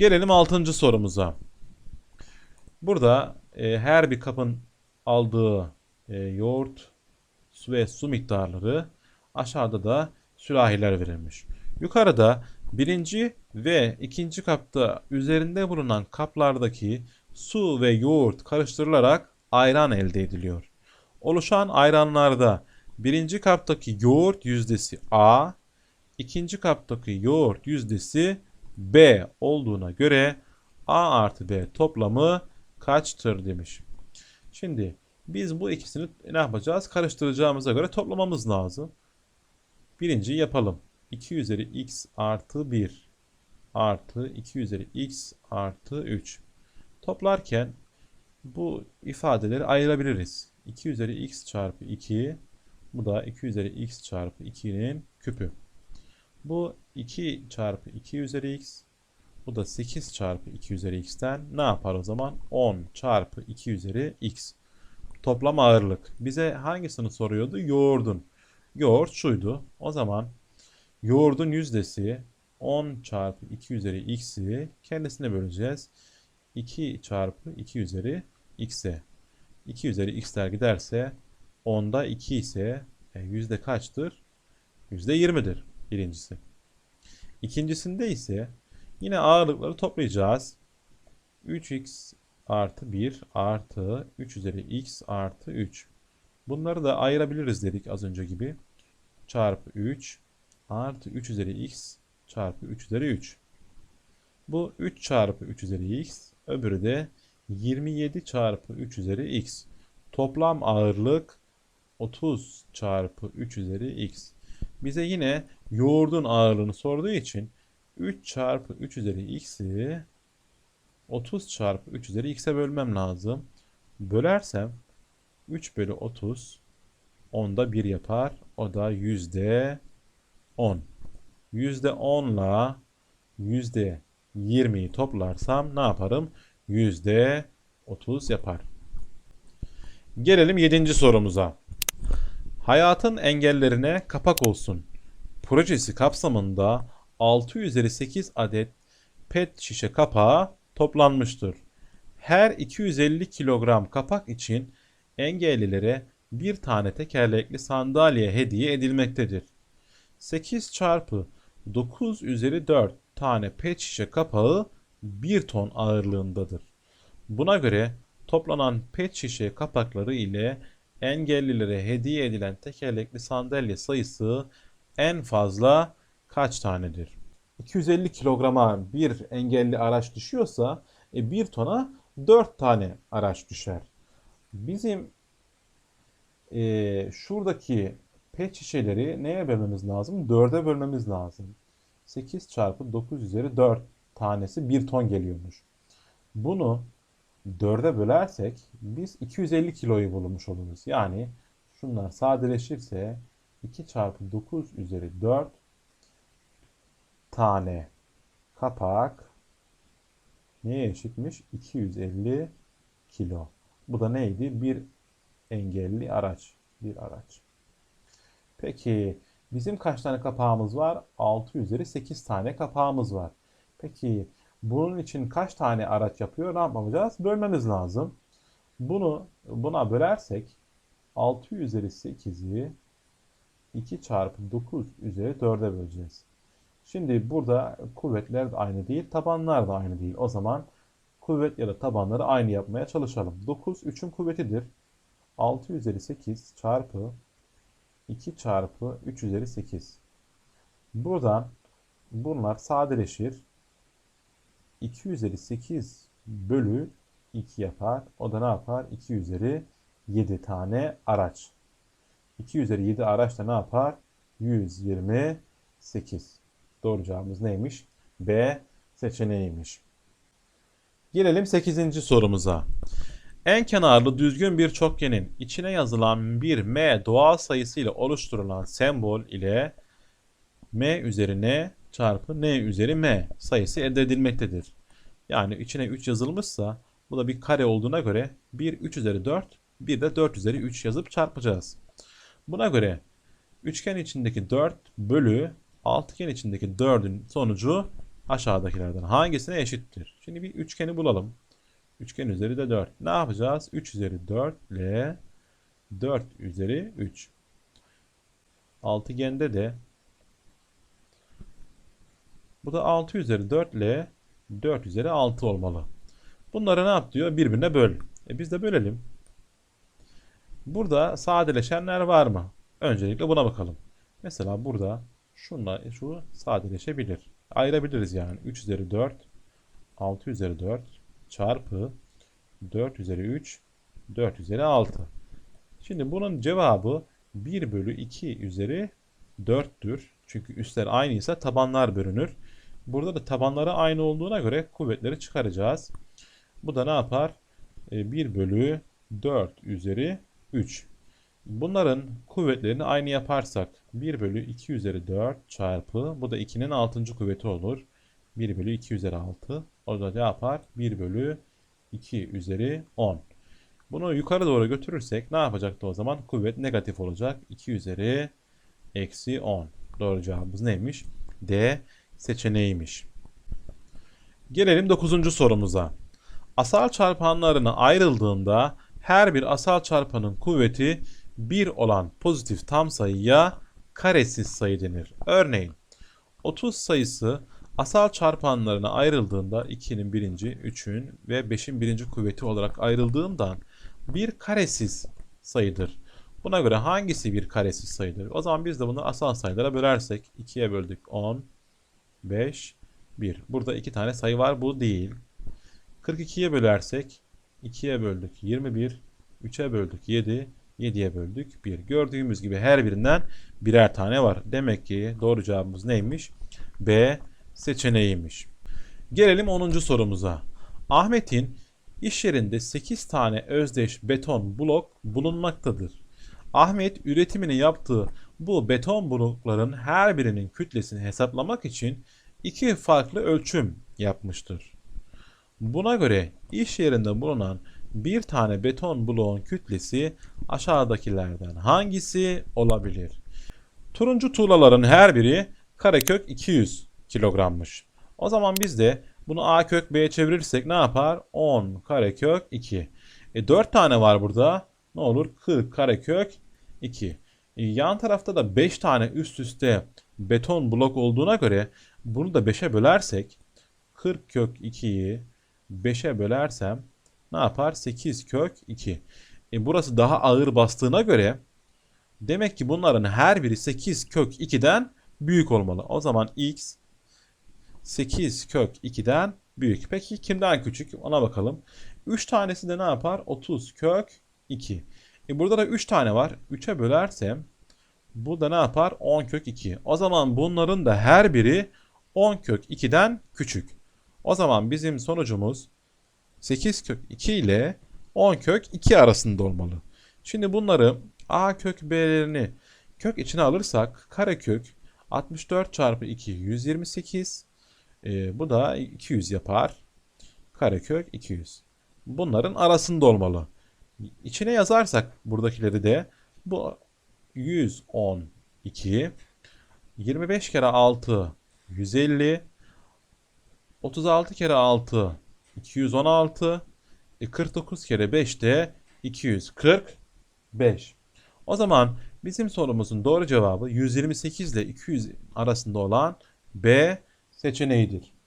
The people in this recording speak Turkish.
Gelelim 6. sorumuza. Burada e, her bir kapın aldığı e, yoğurt su ve su miktarları aşağıda da sürahiler verilmiş. Yukarıda birinci ve ikinci kapta üzerinde bulunan kaplardaki su ve yoğurt karıştırılarak ayran elde ediliyor. Oluşan ayranlarda birinci kaptaki yoğurt yüzdesi A, ikinci kaptaki yoğurt yüzdesi B olduğuna göre A artı B toplamı kaçtır demiş. Şimdi biz bu ikisini ne yapacağız? Karıştıracağımıza göre toplamamız lazım. Birinciyi yapalım. 2 üzeri x artı 1 artı 2 üzeri x artı 3. Toplarken bu ifadeleri ayırabiliriz. 2 üzeri x çarpı 2 bu da 2 üzeri x çarpı 2'nin küpü. Bu 2 çarpı 2 üzeri x bu da 8 çarpı 2 üzeri x'ten ne yapar o zaman? 10 çarpı 2 üzeri x. Toplam ağırlık. Bize hangisini soruyordu? Yoğurdun. Yoğurt şuydu. O zaman yoğurdun yüzdesi 10 çarpı 2 üzeri x'i kendisine böleceğiz. 2 çarpı 2 üzeri x'e. 2 üzeri x'ler giderse 10'da 2 ise e, yüzde kaçtır? Yüzde 20'dir birincisi. İkincisinde ise yine ağırlıkları toplayacağız. 3x artı 1 artı 3 üzeri x artı 3. Bunları da ayırabiliriz dedik az önce gibi. Çarpı 3 artı 3 üzeri x çarpı 3 üzeri 3. Bu 3 çarpı 3 üzeri x öbürü de 27 çarpı 3 üzeri x. Toplam ağırlık 30 çarpı 3 üzeri x. Bize yine yoğurdun ağırlığını sorduğu için 3 çarpı 3 üzeri x'i 30 çarpı 3 üzeri x'e bölmem lazım. Bölersem 3 bölü 30 onda 1 yapar. O da yüzde 10. Yüzde 10 ile yüzde 20'yi toplarsam ne yaparım? Yüzde 30 yapar. Gelelim 7. sorumuza. Hayatın engellerine kapak olsun. Projesi kapsamında 6 üzeri 8 adet pet şişe kapağı toplanmıştır. Her 250 kilogram kapak için engellilere bir tane tekerlekli sandalye hediye edilmektedir. 8 çarpı 9 üzeri 4 tane pet şişe kapağı 1 ton ağırlığındadır. Buna göre toplanan pet şişe kapakları ile engellilere hediye edilen tekerlekli sandalye sayısı en fazla kaç tanedir? 250 kilograma bir engelli araç düşüyorsa e, 1 tona 4 tane araç düşer. Bizim e, şuradaki pet şişeleri neye bölmemiz lazım? 4'e bölmemiz lazım. 8 çarpı 9 üzeri 4 tanesi 1 ton geliyormuş. Bunu 4'e bölersek biz 250 kiloyu bulmuş oluruz. Yani şunlar sadeleşirse 2 çarpı 9 üzeri 4 tane kapak neye eşitmiş? 250 kilo. Bu da neydi? Bir engelli araç. Bir araç. Peki bizim kaç tane kapağımız var? 6 üzeri 8 tane kapağımız var. Peki bunun için kaç tane araç yapıyor? Ne yapacağız? Bölmemiz lazım. Bunu buna bölersek 6 üzeri 8'i 2 çarpı 9 üzeri 4'e böleceğiz. Şimdi burada kuvvetler de aynı değil, tabanlar da aynı değil. O zaman kuvvet ya da tabanları aynı yapmaya çalışalım. 9 3'ün kuvvetidir. 6 üzeri 8 çarpı 2 çarpı 3 üzeri 8. Buradan bunlar sadeleşir. 2 üzeri 8 bölü 2 yapar. O da ne yapar? 2 üzeri 7 tane araç. 2 üzeri 7 araç da ne yapar? 128. Doğru cevabımız neymiş? B seçeneğiymiş. Gelelim 8. sorumuza. En kenarlı düzgün bir çokgenin içine yazılan bir m doğal sayısı ile oluşturulan sembol ile m üzerine çarpı n üzeri m sayısı elde edilmektedir. Yani içine 3 yazılmışsa bu da bir kare olduğuna göre 1 3 üzeri 4 bir de 4 üzeri 3 yazıp çarpacağız. Buna göre üçgen içindeki 4 bölü altıgen içindeki 4'ün sonucu aşağıdakilerden hangisine eşittir? Şimdi bir üçgeni bulalım. Üçgen üzeri de 4. Ne yapacağız? 3 üzeri 4 ile 4 üzeri 3. Altıgende de bu da 6 üzeri 4 ile 4 üzeri 6 olmalı. Bunları ne yap diyor? Birbirine böl. E biz de bölelim. Burada sadeleşenler var mı? Öncelikle buna bakalım. Mesela burada şunla şu sadeleşebilir. Ayırabiliriz yani. 3 üzeri 4 6 üzeri 4 çarpı 4 üzeri 3 4 üzeri 6. Şimdi bunun cevabı 1 bölü 2 üzeri 4'tür. Çünkü üstler aynıysa tabanlar bölünür. Burada da tabanları aynı olduğuna göre kuvvetleri çıkaracağız. Bu da ne yapar? E, 1 bölü 4 üzeri 3. Bunların kuvvetlerini aynı yaparsak 1 bölü 2 üzeri 4 çarpı bu da 2'nin 6. kuvveti olur. 1 bölü 2 üzeri 6. O da ne yapar? 1 bölü 2 üzeri 10. Bunu yukarı doğru götürürsek ne yapacaktı o zaman? Kuvvet negatif olacak. 2 üzeri eksi 10. Doğru cevabımız neymiş? D seçeneğiymiş. Gelelim 9. sorumuza. Asal çarpanlarına ayrıldığında her bir asal çarpanın kuvveti 1 olan pozitif tam sayıya karesiz sayı denir. Örneğin 30 sayısı asal çarpanlarına ayrıldığında 2'nin birinci, 3'ün ve 5'in birinci kuvveti olarak ayrıldığından bir karesiz sayıdır. Buna göre hangisi bir karesiz sayıdır? O zaman biz de bunu asal sayılara bölersek 2'ye böldük 10, 5, 1. Burada iki tane sayı var bu değil. 42'ye bölersek 2'ye böldük 21, 3'e böldük 7, 7'ye böldük 1. Gördüğümüz gibi her birinden birer tane var. Demek ki doğru cevabımız neymiş? B seçeneğiymiş. Gelelim 10. sorumuza. Ahmet'in iş yerinde 8 tane özdeş beton blok bulunmaktadır. Ahmet üretimini yaptığı bu beton blokların her birinin kütlesini hesaplamak için iki farklı ölçüm yapmıştır. Buna göre iş yerinde bulunan bir tane beton bloğun kütlesi aşağıdakilerden hangisi olabilir? Turuncu tuğlaların her biri karekök 200 kilogrammış. O zaman biz de bunu a kök b'ye çevirirsek ne yapar? 10 karekök 2. E 4 tane var burada. Ne olur? 40 karekök 2. Yan tarafta da 5 tane üst üste beton blok olduğuna göre bunu da 5'e bölersek 40 kök 2'yi 5'e bölersem ne yapar? 8 kök 2. E burası daha ağır bastığına göre demek ki bunların her biri 8 kök 2'den büyük olmalı. O zaman x 8 kök 2'den büyük. Peki kimden küçük? Ona bakalım. 3 tanesi de ne yapar? 30 kök 2. E burada da 3 tane var. 3'e bölersem bu da ne yapar? 10 kök 2. O zaman bunların da her biri 10 kök 2'den küçük. O zaman bizim sonucumuz 8 kök 2 ile 10 kök 2 arasında olmalı. Şimdi bunları a kök b'lerini kök içine alırsak karekök 64 çarpı 2 128 e, bu da 200 yapar. Karekök 200. Bunların arasında olmalı. İçine yazarsak buradakileri de bu 112 25 kere 6 150 36 kere 6 216 e 49 kere 5 de 245. O zaman bizim sorumuzun doğru cevabı 128 ile 200 arasında olan B seçeneğidir.